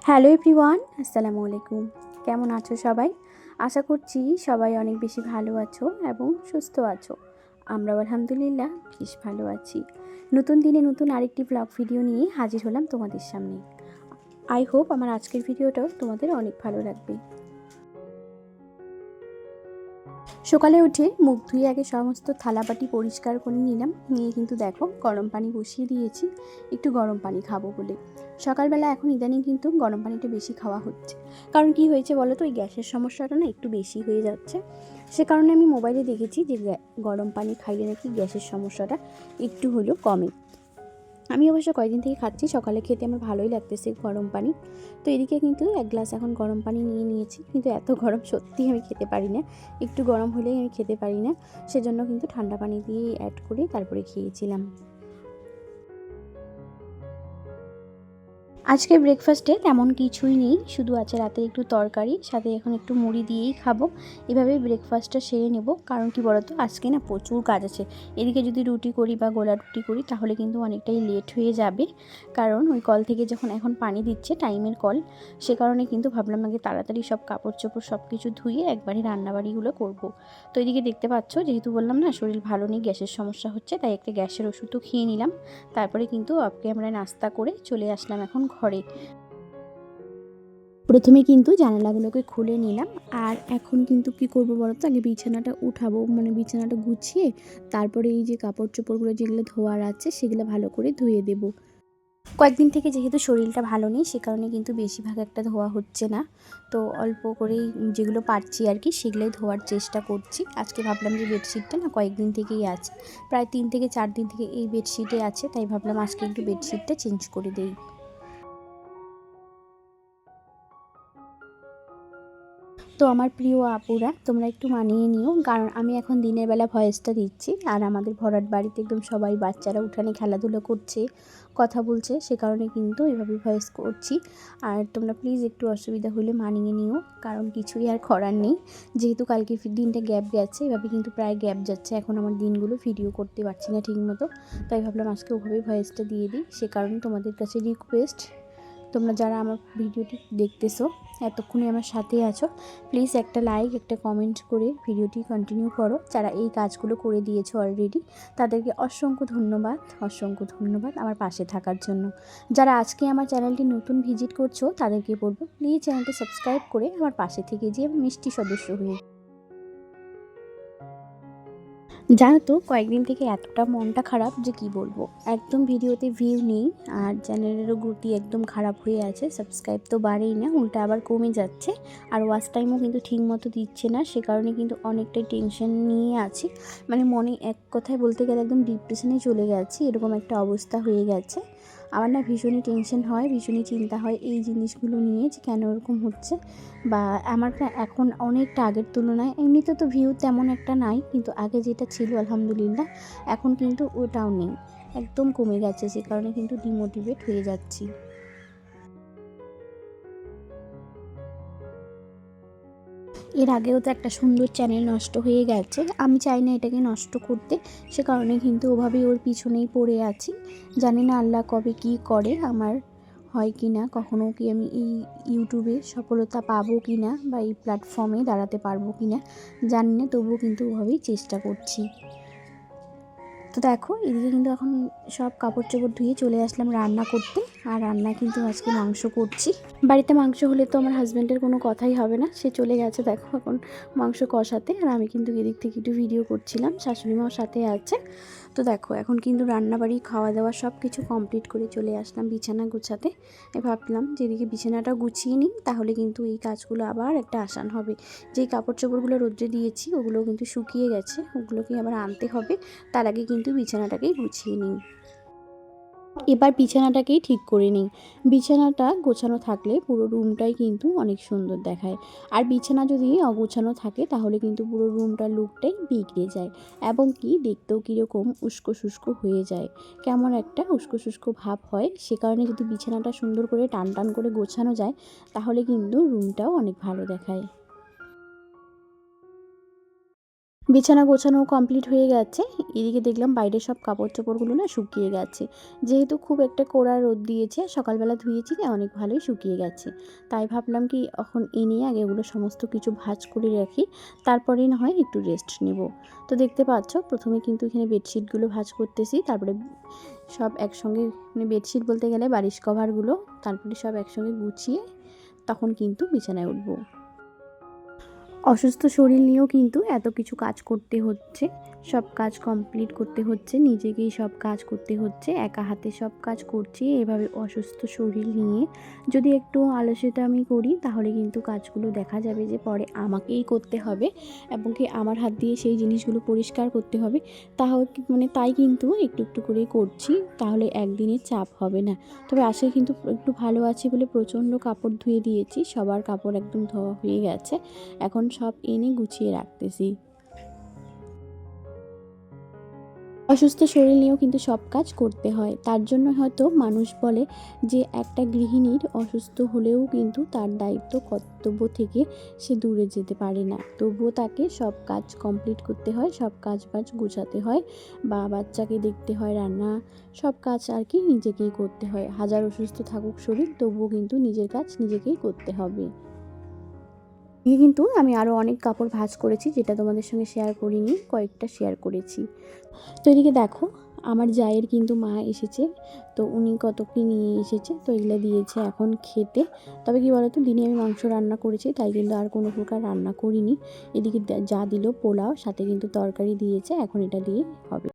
Hello everyone, আসসালামু আলাইকুম। কেমন আছো সবাই? আশা করছি সবাই অনেক বেশি ভালো আছো এবং সুস্থ আছো। আমরাও আলহামদুলিল্লাহ বেশ ভালো আছি। নতুন দিনে নতুন আরেকটি ব্লগ ভিডিও নিয়ে হাজির হলাম তোমাদের সামনে। আই হোপ আমার আজকের ভিডিওটাও তোমাদের অনেক ভালো লাগবে। সকালে উঠে মুখ ধুয়ে আগে সমস্ত থালাবাটি পরিষ্কার করে নিলাম। নিয়ে কিন্তু দেখো গরম পানি বসিয়ে দিয়েছি। একটু গরম পানি খাব বলে। সকালবেলা এখন ইদানিং কিন্তু গরম পানিটা বেশি খাওয়া হচ্ছে। কারণ কি হয়েছে বলো তো? ওই গ্যাসের সমস্যাটা না একটু বেশি হয়ে যাচ্ছে। সে কারণে আমি মোবাইলে দেখেছি যে গরম পানি খাইলে নাকি গ্যাসের সমস্যাটা একটু হলেও কমে। আমি অবশ্য কয়েকদিন থেকে খাচ্ছি, সকালে খেতে আমার ভালোই লাগতেছে গরম পানি। তো এদিকে কিন্তু এক গ্লাস এখন গরম পানি নিয়ে নিয়েছি, কিন্তু এত গরম সত্যিই আমি খেতে পারি না। একটু গরম হলেই আমি খেতে পারি না, সেজন্য কিন্তু ঠান্ডা পানি দিয়ে অ্যাড করে তারপরে খেয়েছিলাম। আজকে ব্রেকফাস্টে তেমন কিছুই নেই, শুধু আছে রাতে একটু তরকারি, সাথে এখন একটু মুড়ি দিয়েই খাব। এভাবেই ব্রেকফাস্টটা সেরে নেব, কারণ কি বলতো, আজকে না প্রচুর কাজ আছে। এদিকে যদি রুটি করি বা গোলা রুটি করি, তাহলে কিন্তু অনেকটাই লেট হয়ে যাবে। কারণ ওই কল থেকে যখন এখন পানি দিচ্ছে টাইমের কল সে কারণে কিন্তু ভাবলাম আগে তাড়াতাড়ি সব কাপড় চোপড় সব কিছু ধুয়ে একবারই রান্নাবাড়িগুলো করব। তো এদিকে দেখতে পাচ্ছ, যেহেতু বললাম না, শরীর ভালো নেই, গ্যাসের সমস্যা হচ্ছে, তাই একটা গ্যাসের ওষুধও খেয়ে নিলাম। তারপরে কিন্তু আপকে আমরা নাস্তা করে চলে আসলাম এখন ঘরে। প্রথমে কিন্তু জানালাগুলোকে খুলে নিলাম, আর এখন কিন্তু কি করব বলো তো আগে বিছানাটা উঠাবো মানে বিছানাটা গুছিয়ে তারপরে এই যে কাপড় চোপড়গুলো যেগুলো ধোয়ার আছে সেগুলো ভালো করে ধুয়ে দেব। কয়েকদিন থেকে যেহেতু শরীরটা ভালো নেই, সে কারণে কিন্তু বেশিরভাগ একটা ধোয়া হচ্ছে না। তো অল্প করেই যেগুলো পারছি আর কি, সেগুলোই ধোয়ার চেষ্টা করছি। আজকে ভাবলাম যে বেডশিটটা না কয়েকদিন থেকেই আছে। প্রায় তিন থেকে চার দিন থেকে এই বেডশিটে আছে, তাই ভাবলাম আজকে একটু বেডশিটটা চেঞ্জ করে দেই। তো আমার প্রিয় আপুরা, তোমরা একটু মানিয়ে নিও। কারণ আমি এখন দিনের বেলা ভয়েসটা দিচ্ছি। আর আমাদের ভরাট বাড়িতে একদম সবাই বাচ্চারা উঠানে খেলাধুলো করছে, কথা বলছে, সে কারণে কিন্তু এভাবে ভয়েস করছি। আর তোমরা প্লিজ একটু অসুবিধা হলে মানিয়ে নিও, কারণ কিছুই আর করার নেই। যেহেতু কালকে দিনটা গ্যাপ গেছে, এভাবে কিন্তু প্রায় গ্যাপ যাচ্ছে। এখন আমার দিনগুলো ভিডিও করতে পারছি না ঠিক মতো তাই ভাবলাম আজকে ওভাবেই ভয়েসটা দিয়ে দিই। সে কারণে তোমাদের কাছে রিকোয়েস্ট তোমরা যারা আমার ভিডিওটি দেখতেছো, এতক্ষণে আমার সাথে আছো প্লিজ একটা লাইক একটা কমেন্ট করে ভিডিওটি কন্টিনিউ করো। যারা এই কাজগুলো করে দিয়েছ অলরেডি তাদেরকে অসংখ্য ধন্যবাদ অসংখ্য ধন্যবাদ আমার পাশে থাকার জন্য। যারা আজকে আমার চ্যানেলটি নতুন ভিজিট করছ, তাদেরকে বলব প্লিজ চ্যানেলটি সাবস্ক্রাইব করে আমার পাশে থেকে যে মিষ্টি সদস্য হয়ে। জানো তো, কয়েকদিন থেকে এতটা মনটা খারাপ যে কি বলব? একদম ভিডিওতে ভিউ নেই, আর চ্যানেলেরও গতি একদম খারাপ হয়ে আছে সাবস্ক্রাইব তো বাড়েই না, উল্টা আবার কমে যাচ্ছে, আর ওয়াচ টাইমও কিন্তু ঠিক মতো দিচ্ছে না, সে কারণে কিন্তু অনেকটাই টেনশন নিয়ে আছি। মানে মনে এক কথায় বলতে গেলে একদম ডিপ্রেশনে চলে গেছি, এরকম একটা অবস্থা হয়ে গেছে। আমার না ভীষণই টেনশন হয়, ভীষণই চিন্তা হয় এই জিনিসগুলো নিয়ে যে কেন এরকম হচ্ছে। বা আমার এখন অনেকটা আগের তুলনায়, এমনিতে তো ভিউ তেমন একটা নাই, কিন্তু আগে যেটা ছিল আলহামদুলিল্লাহ, এখন কিন্তু ওটাও নেই। একদম কমে গেছে সে কারণে কিন্তু ডিমোটিভেট হয়ে যাচ্ছি। এর আগেও তো একটা সুন্দর চ্যানেল নষ্ট হয়ে গেছে। আমি চাই না এটাকে নষ্ট করতে। সে কারণে কিন্তু ওভাবেই ওর পিছনেই পড়ে আছি। জানি না আল্লাহ কবে কি করে, আমার হয় কি না কখনও কি আমি এই ইউটিউবে সফলতা পাবো কি না বা এই প্ল্যাটফর্মে দাঁড়াতে পারব কি না, জানি না, তবুও কিন্তু ওভাবেই চেষ্টা করছি। তো দেখো, এদিকে কিন্তু এখন সব কাপড় চোপড় ধুয়ে চলে আসলাম রান্না করতে। আর রান্না কিন্তু আজকে মাংস করছি। বাড়িতে মাংস হলে তো আমার হাজব্যান্ডের কোনো কথাই হবে না। সে চলে গেছে দেখো এখন মাংস কষাতে। আর আমি কিন্তু এদিক থেকে একটু ভিডিও করছিলাম। শাশুড়ি মাও সাথে আছে। তো দেখো, এখন কিন্তু রান্নাবাড়ি খাওয়া দাওয়া সব কিছু কমপ্লিট করে চলে আসলাম বিছানা গুছাতে। ভাবলাম যেদিকে বিছানাটা গুছিয়ে নিই, তাহলে কিন্তু এই কাজগুলো আবার একটা আসান হবে। যেই কাপড় চোপড়গুলো রোদ্রে দিয়েছি ওগুলো কিন্তু শুকিয়ে গেছে, ওগুলোকে আবার আনতে হবে। তার আগে কিন্তু বিছানাটাকেই গুছিয়ে নিই। এবার বিছানাটাকেই ঠিক করে নিই। বিছানাটা গোছানো থাকলে পুরো রুমটাই কিন্তু অনেক সুন্দর দেখায়। আর বিছানা যদি অগোছানো থাকে, তাহলে কিন্তু পুরো রুমটার লুকটাই বিগড়ে যায় এবং কি দেখতেও কীরকম উস্কো শুষ্কো হয়ে যায়। কেমন একটা উস্কো শুষ্কো ভাব হয়। সে কারণে যদি বিছানাটা সুন্দর করে টান টান করে গোছানো যায়, তাহলে কিন্তু রুমটাও অনেক ভালো দেখায়। বিছানা গোছানো কমপ্লিট হয়ে গেছে। এদিকে দেখলাম বাইরে সব কাপড় চোপড়গুলো না শুকিয়ে গেছে। যেহেতু খুব একটা কোড়া রোদ দিয়েছে, সকালবেলা ধুয়েছি না অনেক ভালোই শুকিয়ে গেছে। তাই ভাবলাম কি, এখন এনে আগে ওগুলো সমস্ত কিছু ভাঁজ করে রাখি, তারপরেই না হয় একটু রেস্ট নেব। তো দেখতে পাচ্ছ, প্রথমে কিন্তু এখানে বেডশিটগুলো ভাঁজ করতেছি, তারপরে সব একসঙ্গে মানে বেডশিট বলতে গেলে বালিশ কভারগুলো তারপরে সব একসঙ্গে গুছিয়ে তখন কিন্তু বিছানায় উঠবো। অসুস্থ শরীর নিয়েও কিন্তু এত কিছু কাজ করতে হচ্ছে। সব কাজ কমপ্লিট করতে হচ্ছে, নিজেকেই সব কাজ করতে হচ্ছে, একা হাতে সব কাজ করছি, এভাবে অসুস্থ শরীর নিয়ে। যদি একটু আলস্যতা আমি করি, তাহলে কিন্তু কাজগুলো দেখা যাবে যে পরে আমাকেই করতে হবে এবং কি আমার হাত দিয়ে সেই জিনিসগুলো পরিষ্কার করতে হবে। তাহলে মানে তাই কিন্তু একটু একটু করে করছি, তাহলে একদিনের চাপ হবে না। তবে আসে কিন্তু একটু ভালো আছি বলে প্রচণ্ড কাপড় ধুয়ে দিয়েছি, সবার কাপড় একদম ধোয়া হয়ে গেছে। এখন সব এনে গুছিয়ে রাখতেছি। অসুস্থ শরীর নিয়েও কিন্তু সব কাজ করতে হয়। তার জন্য হয়তো মানুষ বলে যে একটা গৃহিণীর অসুস্থ হলেও কিন্তু তার দায়িত্ব, কর্তব্য থেকে সে দূরে যেতে পারে না। তবুও তাকে সব কাজ কমপ্লিট করতে হয়, সব কাজ বাজ গুছাতে হয়, বা বাচ্চাকে দেখতে হয়, রান্না, সব কাজ আর কি নিজেকেই করতে হয়। হাজার অসুস্থ থাকুক শরীর, তবুও কিন্তু নিজের কাজ নিজেকেই করতে হবে। দিয়ে কিন্তু আমি আরও অনেক কাপড় ভাঁজ করেছি, যেটা তোমাদের সঙ্গে শেয়ার করিনি, কয়েকটা শেয়ার করেছি। তো এদিকে দেখো, আমার জায়ের কিন্তু মা এসেছে, তো উনি কত কি নিয়ে এসেছে, তো এগুলো দিয়েছে এখন খেতে। তবে কি বলতো, দিনে আমি মাংস রান্না করেছি, তাই কিন্তু আর কোনো প্রকার রান্না করিনি। এদিকে যা দিল পোলাও, সাথে কিন্তু তরকারি দিয়েছে, এখন এটা দিয়ে হবে।